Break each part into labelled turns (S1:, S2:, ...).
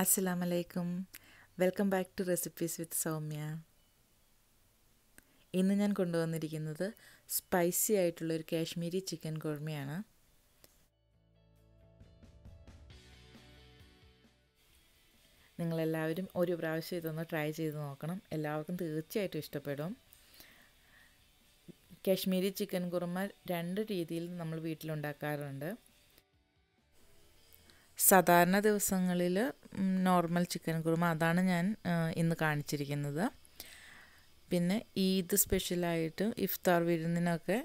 S1: അസ്സലാമു അലൈക്കും welcome back to recipes with Soumya. ഇന്ന് ഞാൻ കൊണ്ടുവന്നിരിക്കുന്നത് സ്പൈസി ആയിട്ടുള്ള ഒരു കാശ്മീരി ചിക്കൻ കുഴമയാണ്. നിങ്ങളെല്ലാവരും ഒരു പ്രാവശ്യം ഇതൊന്ന് ട്രൈ ചെയ്ത് നോക്കണം. എല്ലാവർക്കും തീർച്ചയായിട്ടും ഇഷ്ടപ്പെടും. കാശ്മീരി ചിക്കൻ കുറുമ രണ്ട് രീതിയിൽ നമ്മൾ വീട്ടിലുണ്ടാക്കാറുണ്ട്. സാധാരണ ദിവസങ്ങളിൽ നോർമൽ ചിക്കൻ കുറുമ അതാണ് ഞാൻ ഇന്ന് കാണിച്ചിരിക്കുന്നത്. പിന്നെ ഈദ് സ്പെഷ്യലായിട്ട് ഇഫ്താർ വിരുന്നിനൊക്കെ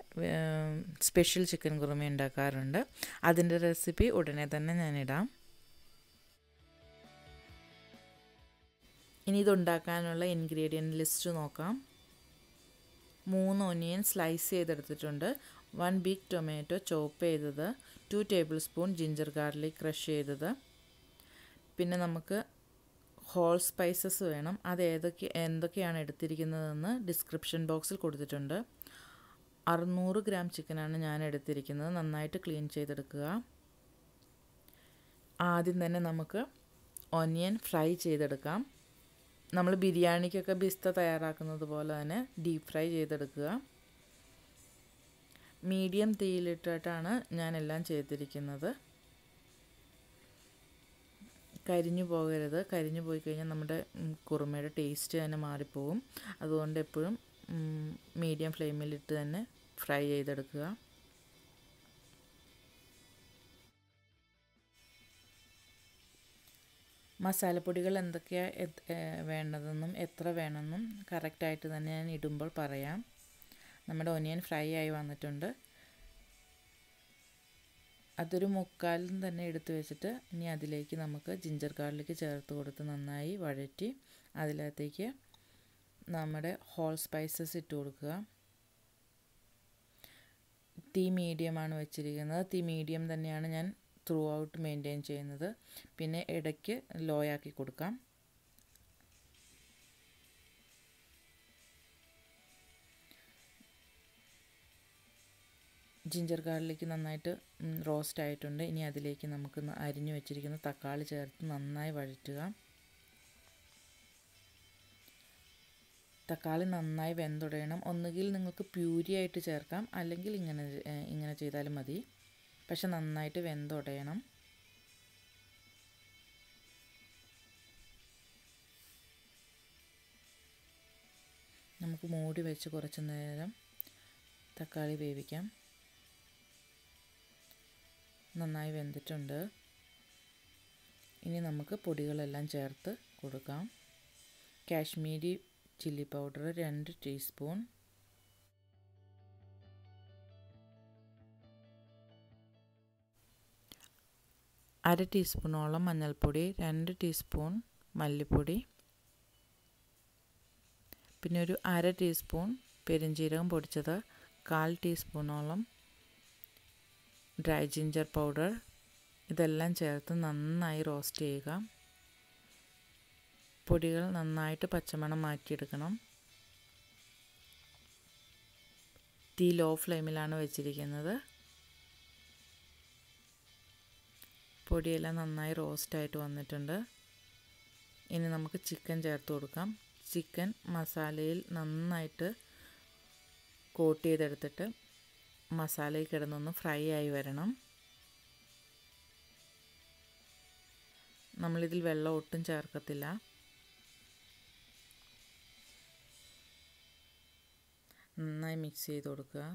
S1: സ്പെഷ്യൽ ചിക്കൻ കുറുമ ഉണ്ടാക്കാറുണ്ട്. അതിന്റെ റെസിപ്പി ഉടനെ തന്നെ ഞാനിടാം ഇനി ഇതുണ്ടാക്കാനുള്ള ഇൻഗ്രീഡിയന്റ് ലിസ്റ്റ് നോക്കാം. മൂന്ന് ഒനിയൻ സ്ലൈസ് ചെയ്തെടുത്തിട്ടുണ്ട്. വൺ ബിഗ് ടൊമാറ്റോ ചോപ്പ് ചെയ്തത്. Two table spoon ginger garlic crush ചെയ്തത്. പിന്നെ നമുക്ക് ഹോൾ സ്പൈസസ് വേണം. അത് ഏതൊക്കെ എന്തൊക്കെയാണ് എടുത്തിരിക്കുന്നതെന്ന് ഡിസ്ക്രിപ്ഷൻ ബോക്സിൽ കൊടുത്തിട്ടുണ്ട്. അറുന്നൂറ് ഗ്രാം ചിക്കനാണ് ഞാൻ എടുത്തിരിക്കുന്നത്. നന്നായിട്ട് ക്ലീൻ ചെയ്തെടുക്കുക. ആദ്യം തന്നെ നമുക്ക് ഒനിയൻ ഫ്രൈ ചെയ്തെടുക്കാം. നമ്മൾ ബിരിയാണിക്കൊക്കെ ബിസ്ത തയ്യാറാക്കുന്നത് പോലെ തന്നെ ഡീപ്പ് ഫ്രൈ ചെയ്തെടുക്കുക. മീഡിയം തീയിലിട്ടിട്ടാണ് ഞാൻ എല്ലാം ചെയ്തിരിക്കുന്നത്. കരിഞ്ഞു പോകരുത്. കരിഞ്ഞു പോയി കഴിഞ്ഞാൽ നമ്മുടെ കുറുമയുടെ ടേസ്റ്റ് തന്നെ മാറിപ്പോവും. അതുകൊണ്ട് എപ്പോഴും മീഡിയം ഫ്ലെയിമിലിട്ട് തന്നെ ഫ്രൈ ചെയ്തെടുക്കുക. മസാലപ്പൊടികൾ എന്തൊക്കെയാണ് വേണ്ടതെന്നും എത്ര വേണമെന്നും കറക്റ്റായിട്ട് തന്നെ ഞാൻ ഇടുമ്പോൾ പറയാം. നമ്മുടെ ഒനിയൻ ഫ്രൈ ആയി വന്നിട്ടുണ്ട്. അതൊരു മുക്കാലും തന്നെ എടുത്തു വെച്ചിട്ട് ഇനി അതിലേക്ക് നമുക്ക് ജിഞ്ചർ ഗാർലിക്ക് ചേർത്ത് കൊടുത്ത് നന്നായി വഴറ്റി അതിനകത്തേക്ക് നമ്മുടെ ഹോൾ സ്പൈസസ് ഇട്ട് കൊടുക്കുക. തീ മീഡിയമാണ് വെച്ചിരിക്കുന്നത്. തീ മീഡിയം തന്നെയാണ് ഞാൻ ത്രൂ ഔട്ട് മെയിന്റെയിൻ ചെയ്യുന്നത്. പിന്നെ ഇടയ്ക്ക് ലോ ആക്കി കൊടുക്കാം. ജിഞ്ചർ ഗാർലിക്ക് നന്നായിട്ട് റോസ്റ്റ് ആയിട്ടുണ്ട്. ഇനി അതിലേക്ക് നമുക്ക് അരിഞ്ഞു വെച്ചിരിക്കുന്ന തക്കാളി ചേർത്ത് നന്നായി വഴറ്റുക. തക്കാളി നന്നായി വെന്തുടയണം. ഒന്നുകിൽ നിങ്ങൾക്ക് പ്യൂരി ആയിട്ട് ചേർക്കാം. അല്ലെങ്കിൽ ഇങ്ങനെ ഇങ്ങനെ ചെയ്താലും മതി. പക്ഷെ നന്നായിട്ട് വെന്തുടയണം. നമുക്ക് മൂടി വെച്ച് കുറച്ച് നേരം തക്കാളി വേവിക്കാം. നന്നായി വെന്തിട്ടുണ്ട്. ഇനി നമുക്ക് പൊടികളെല്ലാം ചേർത്ത് കൊടുക്കാം. കാശ്മീരി ചില്ലി പൗഡർ രണ്ട് ടീസ്പൂൺ. അര ടീസ്പൂണോളം മഞ്ഞൾപ്പൊടി രണ്ട് ടീസ്പൂൺ മല്ലിപ്പൊടി. പിന്നെ ഒരു അര ടീസ്പൂൺ പെരിഞ്ജീരകം പൊടിച്ചത് കാൽ ടീസ്പൂണോളം ഡ്രൈ ജിഞ്ചർ പൗഡർ. ഇതെല്ലാം ചേർത്ത് നന്നായി റോസ്റ്റ് ചെയ്യുക. പൊടികൾ നന്നായിട്ട് പച്ചമണം മാറ്റിയെടുക്കണം. തീ ലോ ഫ്ലെയിമിലാണ് വെച്ചിരിക്കുന്നത്. പൊടിയെല്ലാം നന്നായി റോസ്റ്റായിട്ട് വന്നിട്ടുണ്ട്. ഇനി നമുക്ക് ചിക്കൻ ചേർത്ത് കൊടുക്കാം. ചിക്കൻ മസാലയിൽ നന്നായിട്ട് കോട്ട് ചെയ്തെടുത്തിട്ട് മസാലയിൽ കിടന്നൊന്ന് ഫ്രൈ ആയി വരണം. നമ്മളിതിൽ വെള്ളം ഒട്ടും ചേർക്കത്തില്ല. നന്നായി മിക്സ് ചെയ്ത് കൊടുക്കുക.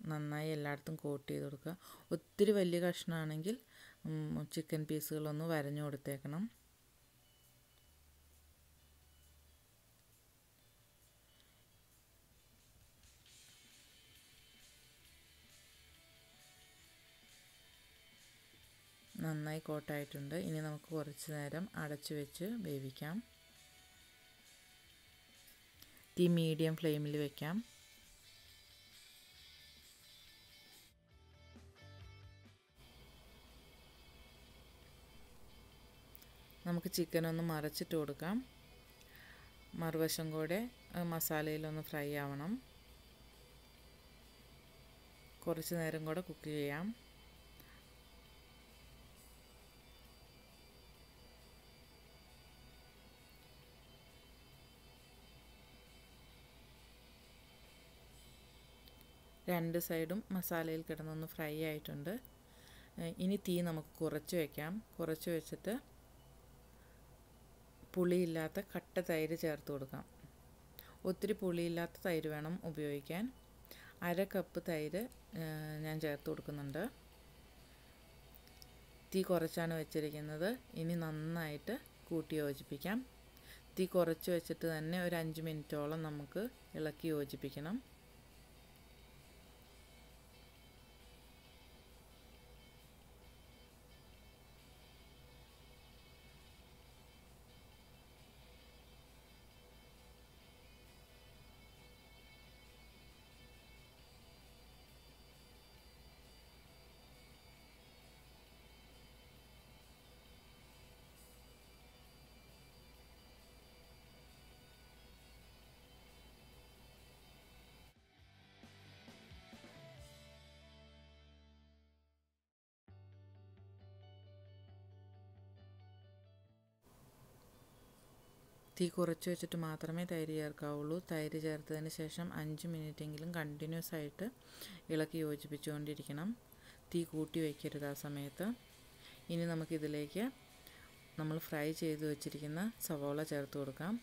S1: നന്നായി എല്ലായിടത്തും കോട്ട് ചെയ്ത് കൊടുക്കുക. ഒത്തിരി വലിയ കഷ്ണമാണെങ്കിൽ ചിക്കൻ പീസുകളൊന്ന് വരഞ്ഞു കൊടുത്തേക്കണം. നന്നായി കോട്ടായിട്ടുണ്ട്. ഇനി നമുക്ക് കുറച്ച് നേരം അടച്ചു വെച്ച് വേവിക്കാം. തീ മീഡിയം ഫ്ലെയിമിൽ വെക്കാം. നമുക്ക് ചിക്കൻ ഒന്ന് മറച്ചിട്ട് കൊടുക്കാം. മറുവശം കൂടെ മസാലയിലൊന്ന് ഫ്രൈ ആവണം. കുറച്ച് നേരം കൂടെ കുക്ക് ചെയ്യാം. രണ്ട് സൈഡും മസാലയിൽ കിടന്നൊന്ന് ഫ്രൈ ആയിട്ടുണ്ട്. ഇനി തീ നമുക്ക് കുറച്ച് വയ്ക്കാം കുറച്ച് വെച്ചിട്ട് പുളിയില്ലാത്ത കട്ട തൈര് ചേർത്ത് കൊടുക്കാം. ഒത്തിരി പുളിയില്ലാത്ത തൈര് വേണം ഉപയോഗിക്കാൻ. അര കപ്പ് തൈര് ഞാൻ ചേർത്ത് കൊടുക്കുന്നുണ്ട്. തീ കുറച്ചാണ് വെച്ചിരിക്കുന്നത്. ഇനി നന്നായിട്ട് കൂട്ടി യോജിപ്പിക്കാം. തീ കുറച്ച് വെച്ചിട്ട് തന്നെ ഒരു അഞ്ച് മിനിറ്റോളം നമുക്ക് ഇളക്കി യോജിപ്പിക്കണം. തീ കുറച്ച് വെച്ചിട്ട് മാത്രമേ തൈര് ചേർക്കാവുള്ളൂ. തൈര് ചേർത്തതിന് ശേഷം അഞ്ച് മിനിറ്റെങ്കിലും കണ്ടിന്യൂസ് ആയിട്ട് ഇളക്കി യോജിപ്പിച്ചുകൊണ്ടിരിക്കണം. തീ കൂട്ടി വയ്ക്കരുത് ആ സമയത്ത്. ഇനി നമുക്കിതിലേക്ക് നമ്മൾ ഫ്രൈ ചെയ്ത് വെച്ചിരിക്കുന്ന സവോള ചേർത്ത് കൊടുക്കാം.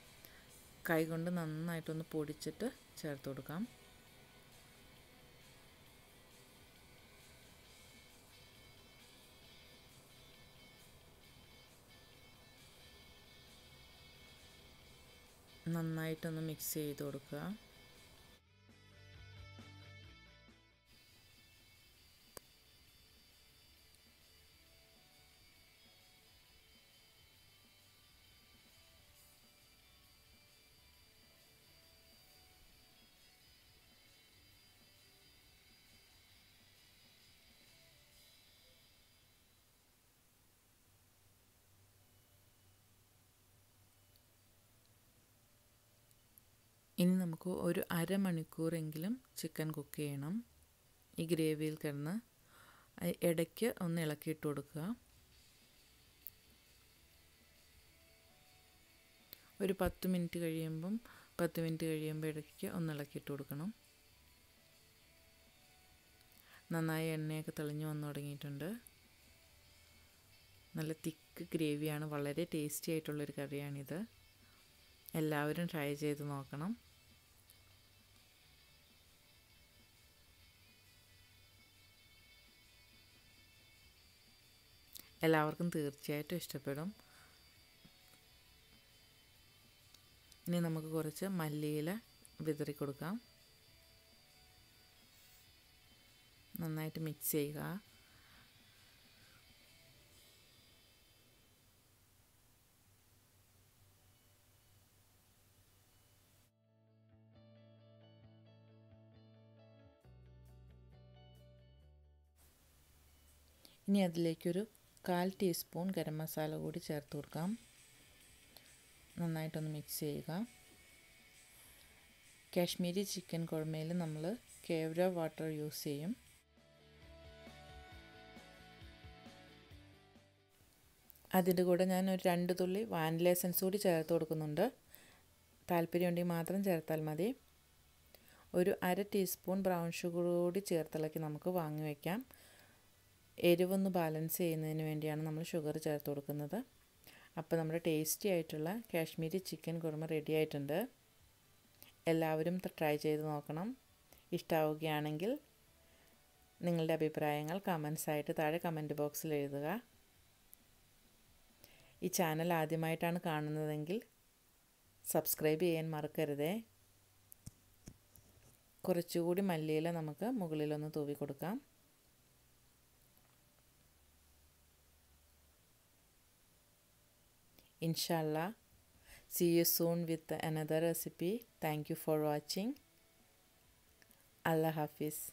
S1: കൈകൊണ്ട് നന്നായിട്ടൊന്ന് പൊടിച്ചിട്ട് ചേർത്ത് കൊടുക്കാം. നന്നായിട്ടൊന്ന് മിക്സ് ചെയ്ത് കൊടുക്കുക. ഇനി നമുക്ക് ഒരു അരമണിക്കൂറെങ്കിലും ചിക്കൻ കുക്ക് ചെയ്യണം. ഈ ഗ്രേവിയിൽ കിടന്ന് ഇടയ്ക്ക് ഒന്ന് ഇളക്കിയിട്ട് കൊടുക്കുക. ഒരു പത്ത് മിനിറ്റ് കഴിയുമ്പം പത്ത് മിനിറ്റ് കഴിയുമ്പോൾ ഇടയ്ക്ക് ഒന്ന് ഇളക്കിയിട്ട് കൊടുക്കണം. നന്നായി എണ്ണയൊക്കെ തെളിഞ്ഞു വന്നു തുടങ്ങിയിട്ടുണ്ട്. നല്ല തിക്ക് ഗ്രേവിയാണ് വളരെ ടേസ്റ്റി ആയിട്ടുള്ളൊരു കറിയാണിത്. എല്ലാവരും ട്രൈ ചെയ്ത് നോക്കണം. എല്ലാവർക്കും തീർച്ചയായിട്ടും ഇഷ്ടപ്പെടും. ഇനി നമുക്ക് കുറച്ച് മല്ലിയില വിതറി കൊടുക്കാം. നന്നായിട്ട് മിക്സ് ചെയ്യുക. ഇനി അതിലേക്കൊരു കാൽ ടീസ്പൂൺ ഗരം മസാല കൂടി ചേർത്ത് കൊടുക്കാം. നന്നായിട്ടൊന്ന് മിക്സ് ചെയ്യുക. കാശ്മീരി ചിക്കൻ കുഴമയിൽ നമ്മൾ കേവര വാട്ടർ യൂസ് ചെയ്യും. അതിന്റെ കൂടെ ഞാൻ ഒരു രണ്ട് തുള്ളി വാനില എസൻസ് കൂടി ചേർത്ത് കൊടുക്കുന്നുണ്ട്. താല്പര്യമുണ്ടെങ്കിൽ മാത്രം ചേർത്താൽ മതി. ഒരു അര ടീസ്പൂൺ ബ്രൗൺ ഷുഗർ കൂടി ചേർത്തിളക്കി നമുക്ക് വാങ്ങി വയ്ക്കാം എരിവൊന്ന് ബാലൻസ് ചെയ്യുന്നതിന് വേണ്ടിയാണ് നമ്മൾ ഷുഗർ ചേർത്ത് കൊടുക്കുന്നത്. അപ്പോൾ നമ്മുടെ ടേസ്റ്റി ആയിട്ടുള്ള കാശ്മീരി ചിക്കൻ കുറുമ റെഡി ആയിട്ടുണ്ട്. എല്ലാവരും ട്രൈ ചെയ്ത് നോക്കണം. ഇഷ്ടാവുകയാണെങ്കിൽ നിങ്ങളുടെ അഭിപ്രായങ്ങൾ കമൻസ് ആയിട്ട് താഴെ കമന്റ് ബോക്സിൽ എഴുതുക. ഈ ചാനൽ ആദ്യമായിട്ടാണ് കാണുന്നതെങ്കിൽ സബ്സ്ക്രൈബ് ചെയ്യാൻ മറക്കരുതേ. കുറച്ചുകൂടി മല്ലിയില നമുക്ക് മുകളിലൊന്ന് തൂവി കൊടുക്കാം inshallah. See you soon with another recipe. Thank you for watching. Allah hafiz